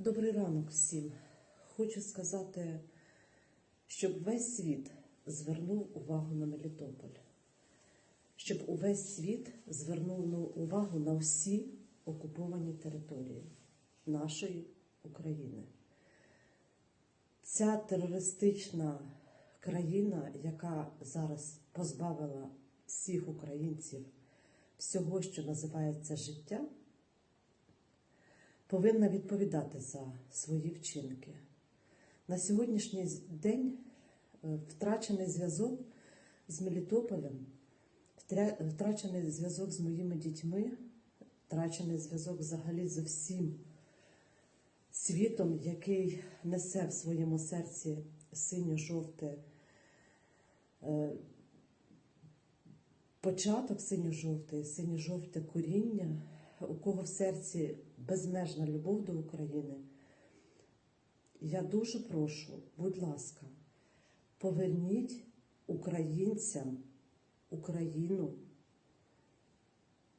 Добрий ранок всім. Хочу сказати, щоб весь світ звернув увагу на Мелітополь, щоб увесь світ звернув ну, увагу на всі окуповані території нашої України. Ця терористична країна, яка зараз позбавила всіх українців всього, що називається життя, повинна відповідати за свої вчинки. На сьогоднішній день е, втрачений зв'язок з Мелітополем, втрачений зв'язок з моїми дітьми, втрачений зв'язок взагалі з всім світом, який несе в своєму серці синьо-жовте е, початок синьо-жовтий, синьо-жовте коріння, у кого в серці безмежна любов до України. Я дуже прошу, будь ласка, поверніть українцям Україну,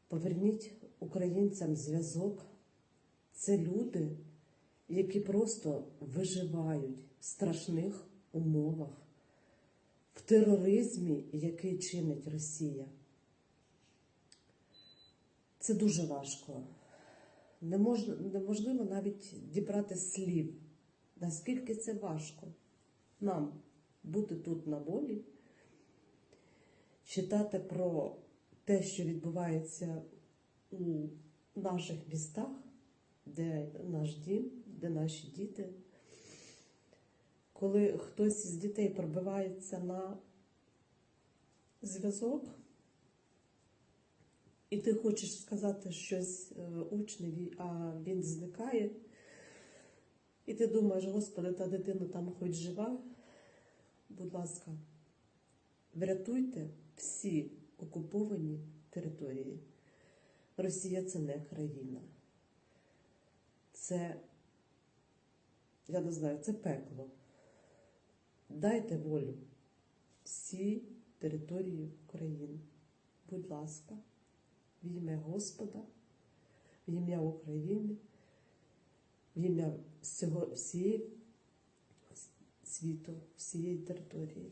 поверніть українцям зв'язок. Це люди, які просто виживають в страшних умовах, в тероризмі, який чинить Росія. Це дуже важко. Неможливо навіть дібрати слів, наскільки це важко нам бути тут на волі, читати про те, що відбувається у наших містах, де наш дім, де наші діти. Коли хтось із дітей пробивається на зв'язок, і ти хочеш сказати щось е, учневі, а він зникає, і ти думаєш, Господи, та дитина там хоч жива. Будь ласка, врятуйте всі окуповані території. Росія це не країна. Це, я не знаю, це пекло. Дайте волю всі території України. Будь ласка ім'я Господа, в ім'я України, в ім'я всього всієї світу, всієї території.